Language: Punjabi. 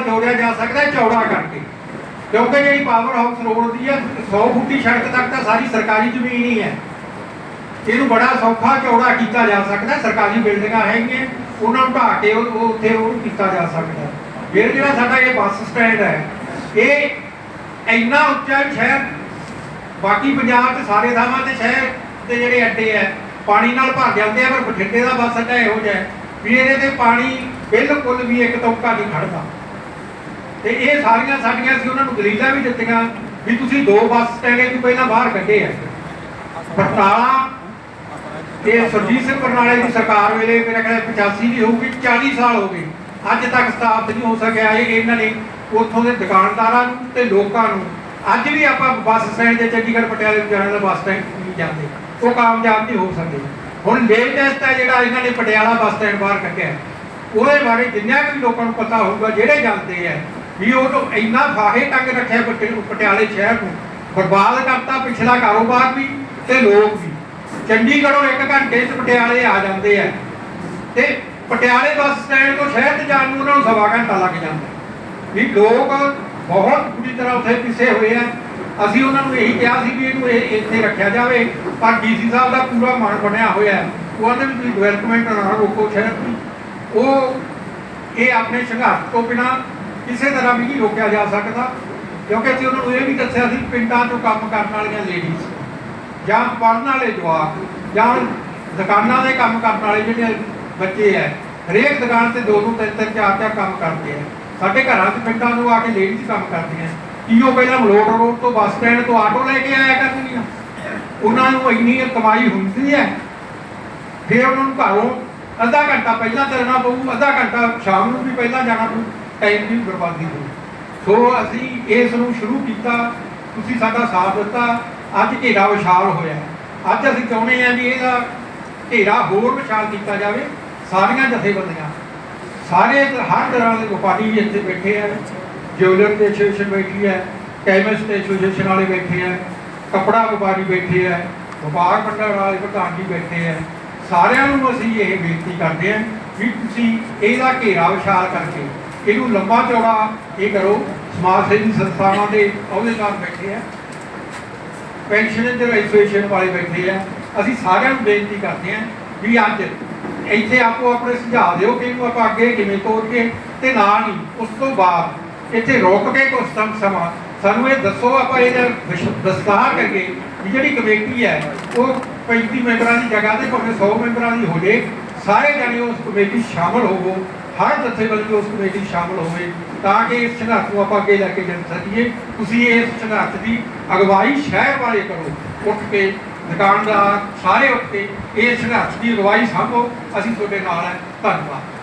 ਨਾਲ ਜੋੜਿਆ ਜਾ ਸਕਦਾ ਹੈ ਚੌੜਾ ਕਰਕੇ। ਕਿਉਂਕਿ ਜਿਹੜੀ ਪਾਵਰ ਹਾਊਸ ਰੋਡ ਦੀ ਹੈ 100 ਫੁੱਟੀ ਸੜਕ ਤੱਕ ਤਾਂ ਸਾਰੀ ਸਰਕਾਰੀ ਜ਼ਮੀਨ ਹੀ ਹੈ। ਇਹਨੂੰ ਬੜਾ ਸੌਖਾ ਚੌੜਾ ਕੀਤਾ ਜਾ ਸਕਦਾ, ਸਰਕਾਰੀ ਬਿਲਡਿੰਗਾਂ ਹੈਗੀਆਂ, ਉਹਨਾਂ ਨੂੰ ਢਾਹ ਕੇ ਉਹ ਉੱਥੇ ਉਹ ਕੀਤਾ ਜਾ ਸਕਦਾ ਫਿਰ ਜਿਹੜਾ ਸਾਡਾ ਇਹ ਬੱਸ ਸਟੈਂਡ ਹੈ, ਇਹ ਇੰਨਾ ਉੱਚਾ ਸ਼ਹਿਰ, ਬਾਕੀ ਪੰਜਾਬ 'ਚ ਸਾਰੇ ਥਾਵਾਂ ਤੇ ਸ਼ਹਿਰ ਦੇ ਜਿਹੜੇ ਅੱਡੇ ਹੈ, ਪਾਣੀ ਨਾਲ ਭਰ ਜਾਂਦੇ ਆ, ਪਰ ਬਠਿੰਡੇ ਦਾ ਬੱਸ ਅੱਡਾ ਇਹੋ ਜਿਹਾ ਵੀ ਇਹਦੇ ਤੇ ਪਾਣੀ ਬਿਲਕੁਲ ਵੀ ਇੱਕ ਟੋਕਾ ਨਹੀਂ ਖੜਦਾ। ਤੇ ਇਹ ਸਾਰੀਆਂ ਸਾਡੀਆਂ ਸੀ, ਉਹਨਾਂ ਨੂੰ ਦਲੀਲਾਂ ਵੀ ਦਿੱਤੀਆਂ ਵੀ ਤੁਸੀਂ ਦੋ ਬੱਸ ਸਟੈਂਡ ਤੋਂ ਪਹਿਲਾਂ ਬਾਹਰ ਕੱਢੇ ਆ। ਬਰਤਾਲਾ ਤੇ ਸੁਰਜੀਤ ਸਿੰਘ ਬਰਨਾਲੇ ਦੀ ਸਰਕਾਰ ਵੇਲੇ ਮੇਰਾ ਕਹਿੰਦਾ 85 ਦੀ ਹੋਊਗੀ 40 ਸਾਲ ਹੋ ਗਏ। ਅੱਜ ਤੱਕ ਸਥਾਪਿਤ ਨਹੀਂ ਹੋ ਸਕਿਆ ਇਹ ਇਹਨਾਂ ਨੇ ਉੱਥੋਂ ਦੇ ਦੁਕਾਨਦਾਰਾਂ ਨੂੰ ਤੇ ਲੋਕਾਂ ਨੂੰ। ਅੱਜ ਵੀ ਆਪਾਂ ਬੱਸ ਸਟੈਂਡ ਤੇ ਚੰਡੀਗੜ੍ਹ ਪਟਿਆਲੇ ਜਾਣ ਦਾ ਬੱਸ ਸਟੈਂਡ ਨਹੀਂ ਜਾਂਦੇ। ਉਹ ਕਾਮਯਾਬ ਨਹੀਂ ਹੋ ਸਕਦੇ। ਹੁਣ ਲੇਟੈਸਟ ਹੈ ਜਿਹੜਾ ਇਹਨਾਂ ਨੇ ਪਟਿਆਲਾ ਬੱਸ ਸਟੈਂਡ ਬਾਹਰ ਕੱਢਿਆ। ਉਹਦੇ ਬਾਰੇ ਜਿੰਨਾ ਵੀ ਲੋਕਾਂ ਨੂੰ ਪਤਾ ਹੋਊਗਾ, ਜਿਹੜੇ ਜਾਂਦੇ ਆ। ਵੀ ਉਹ ਤੋਂ ਇੰਨਾ ਫਾਹੇ ਟੰਗ ਰੱਖਿਆ ਪਟਿ- ਪਟਿਆਲੇ ਸ਼ਹਿਰ ਨੂੰ। ਬਰਬਾਦ ਕਰਤਾ ਪਿਛਲਾ ਕਾਰੋਬਾਰ ਵੀ ਤੇ ਲੋਕ ਵੀ। ਚੰਡੀਗੜ੍ਹੋਂ ਇੱਕ ਘੰਟੇ 'ਚ ਪਟਿਆਲੇ ਆ ਜਾਂਦੇ ਆ। ਤੇ ਪਟਿਆਲੇ ਬੱਸ ਸਟੈਂਡ ਤੋਂ ਸ਼ਹਿਰ 'ਚ ਜਾਣ ਨੂੰ ਉਹਨਾਂ ਨੂੰ ਸਵਾ ਘੰਟਾ ਲੱਗ ਜਾਂਦਾ। ਵੀ ਲੋਕ ਬਹੁਤ ਬੁਰੀ ਤਰ੍ਹਾਂ ਉੱਥੇ ਪਿਸੇ ਹੋਏ ਆ। ਅਸੀਂ ਉਹਨਾਂ ਨੂੰ ਇਹੀ ਕਿਹਾ ਸੀ ਵੀ ਇਹਨੂੰ ਇਹ ਇੱਥੇ ਰੱਖਿਆ ਜਾਵੇ। ਪਰ ਡੀਸੀ ਸਾਹਿਬ ਦਾ ਪੂਰਾ ਮਨ ਬਣਿਆ ਹੋਇਆ। ਹੈ। ਉਹ ਕਹਿੰਦੇ ਡਿਵੈਲਪਮੈਂਟ ਨਾ ਰੋਕੋ ਸ਼ਹਿਰ ਦੀ ਉਹ ਇਹ ਆਪਣੇ ਸੰਘਰਸ਼ ਤੋਂ ਬਿਨਾ ਕਿਸੇ ਤਰ੍ਹਾਂ ਵੀ ਨਹੀਂ ਰੋਕਿਆ ਜਾ ਸਕਦਾ, ਕਿਉਂਕਿ ਅਸੀਂ ਉਹਨਾਂ ਨੂੰ ਇਹ ਵੀ ਦੱਸਿਆ ਸੀ, ਪਿੰਡਾਂ 'ਚੋਂ ਕੰਮ ਕਰਨ ਵਾਲੀਆਂ ਲੇਡੀਜ਼ ਜਾਂ ਪੜ੍ਹਨ ਵਾਲੇ ਜਵਾਕ, ਜਾਂ ਦੁਕਾਨਾਂ ਦੇ ਕੰਮ ਕਰਨ ਵਾਲੇ ਜਿਹੜੇ ਬੱਚੇ ਐ ਹਰੇਕ ਦੁਕਾਨ ਤੇ ਦੋ ਦੋ ਤਿੰਨ ਤਿੰਨ, ਚਾਰ ਚਾਰ ਕੰਮ ਕਰਦੇ ਆ। ਸਾਡੇ ਘਰਾਂ 'ਚ ਪਿੰਡਾਂ ਤੋਂ ਆ ਕੇ ਲੇਡੀਜ਼ ਕੰਮ ਕਰਦੀਆਂ ਕੀ ਉਹ ਪਹਿਲਾਂ ਮਲੋਟ ਰੋਡ ਤੋਂ ਬੱਸ ਸਟੈਂਡ ਤੋਂ ਆਟੋ ਲੈ ਕੇ ਆਇਆ ਕਰਦੀਆਂ ਉਹਨਾਂ ਨੂੰ ਇੰਨੀ ਕਮਾਈ ਹੁੰਦੀ ਹੈ ਫਿਰ ਉਹਨਾਂ ਨੂੰ ਘਰੋਂ ਅੱਧਾ ਘੰਟਾ ਪਹਿਲਾਂ ਤੁਰਨਾ ਪਊ, ਅੱਧਾ ਘੰਟਾ ਸ਼ਾਮ ਨੂੰ ਵੀ ਪਹਿਲਾਂ ਜਾਣਾ ਪਊ। ਟਾਈਮ ਦੀ ਬਰਬਾਦੀ ਹੋਊ ਸੋ ਅਸੀਂ ਇਸ ਨੂੰ ਸ਼ੁਰੂ ਕੀਤਾ, ਤੁਸੀਂ ਸਾਡਾ ਸਾਥ ਦਿੱਤਾ। ਅੱਜ ਘੇਰਾ ਵਿਸ਼ਾਲ ਹੋਇਆ ਅੱਜ ਅਸੀਂ ਚਾਹੁੰਦੇ ਹਾਂ ਵੀ ਇਹਦਾ ਘੇਰਾ ਹੋਰ ਵਿਸ਼ਾਲ ਕੀਤਾ ਜਾਵੇ, ਸਾਰੀਆਂ ਜਥੇਬੰਦੀਆਂ। ਸਾਰੇ ਹਰ ਤਰ੍ਹਾਂ ਦੇ ਵਪਾਰੀ ਵੀ ਇੱਥੇ ਬੈਠੇ ਆ ਜਿਊਲਰ ਦੇ ਐਸੋਸੀਏਸ਼ਨ ਬੈਠੀ ਹੈ ਕੈਮਿਸਟ ਐਸੋਸੀਏਸ਼ਨ ਵਾਲੇ ਬੈਠੇ ਆ ਕਪੜਾ ਵਪਾਰੀ ਬੈਠੇ ਆ ਵਪਾਰ ਮੰਡਲ ਵਾਲੇ ਪ੍ਰਧਾਨ ਜੀ ਬੈਠੇ ਆ ਸਾਰਿਆਂ ਨੂੰ ਅਸੀਂ ਇਹ ਬੇਨਤੀ ਕਰਦੇ ਹਾਂ ਵੀ ਤੁਸੀਂ ਇਹਦਾ ਘੇਰਾ ਵਿਸ਼ਾਲ ਕਰਕੇ ਇਹਨੂੰ ਲੰਬਾ ਚੌੜਾ ਇਹ ਕਰੋ। ਸਮਾਜ ਸੇਵੀ ਸੰਸਥਾਵਾਂ ਦੇ ਅਹੁਦੇਦਾਰ ਬੈਠੇ ਆ। ਪੈਨਸ਼ਨ ਦੇ ਐਸੋਸੀਏਸ਼ਨ ਵਾਲੇ ਬੈਠੇ ਆ। ਅਸੀਂ ਸਾਰਿਆਂ ਨੂੰ ਬੇਨਤੀ ਕਰਦੇ ਹਾਂ ਵੀ ਅੱਜ ਇੱਥੇ ਆਪੋ ਆਪਣੇ ਸੁਝਾਅ ਦਿਓ ਕਿ ਇਹਨੂੰ ਆਪਾਂ ਅੱਗੇ ਕਿਵੇਂ ਤੋਰੀਏ ਤੇ ਨਾਲ ਹੀ ਉਸ ਤੋਂ ਬਾਅਦ ਇੱਥੇ ਰੋਕ ਕੇ ਕੁਝ ਸਮ, ਸਮਾਂ ਸਾਨੂੰ ਇਹ ਦੱਸੋ, ਆਪਾਂ ਇਹਦਾ ਵਿਸ਼- ਵਿਸਤਾਰ ਕਰੀਏ ਵੀ ਜਿਹੜੀ ਕਮੇਟੀ ਹੈ, ਉਹ 35 ਮੈਂਬਰਾਂ ਦੀ ਜਗ੍ਹਾ ਤੇ ਭਾਵੇਂ 100 ਮੈਂਬਰਾਂ ਦੀ ਹੋ ਜੇ ਸਾਰੇ ਜਣੇ ਉਸ ਕਮੇਟੀ 'ਚ ਸ਼ਾਮਲ ਹੋਵੋ। ਹਰ ਜਥੇਬੰਦੀ ਉਸ ਕਮੇਟੀ 'ਚ ਸ਼ਾਮਲ ਹੋਵੇ, ਤਾਂ ਕਿ ਇਸ ਸੰਘਰਸ਼ ਨੂੰ ਆਪਾਂ ਅੱਗੇ ਲੈ ਕੇ ਜਾ ਸਕੀਏ। ਤੁਸੀਂ ਇਸ ਸੰਘਰਸ਼ ਦੀ ਅਗਵਾਈ ਸ਼ਹਿਰ ਵਾਲੇ ਕਰੋ। ਉੱਠ ਕੇ ਦੁਕਾਨਦਾਰ ਸਾਰੇ ਉੱਠ ਕੇ ਇਸ ਸੰਘਰਸ਼ ਦੀ ਅਗਵਾਈ ਸਾਂਭੋ। ਅਸੀਂ ਤੁਹਾਡੇ ਨਾਲ ਹੈ। ਧੰਨਵਾਦ।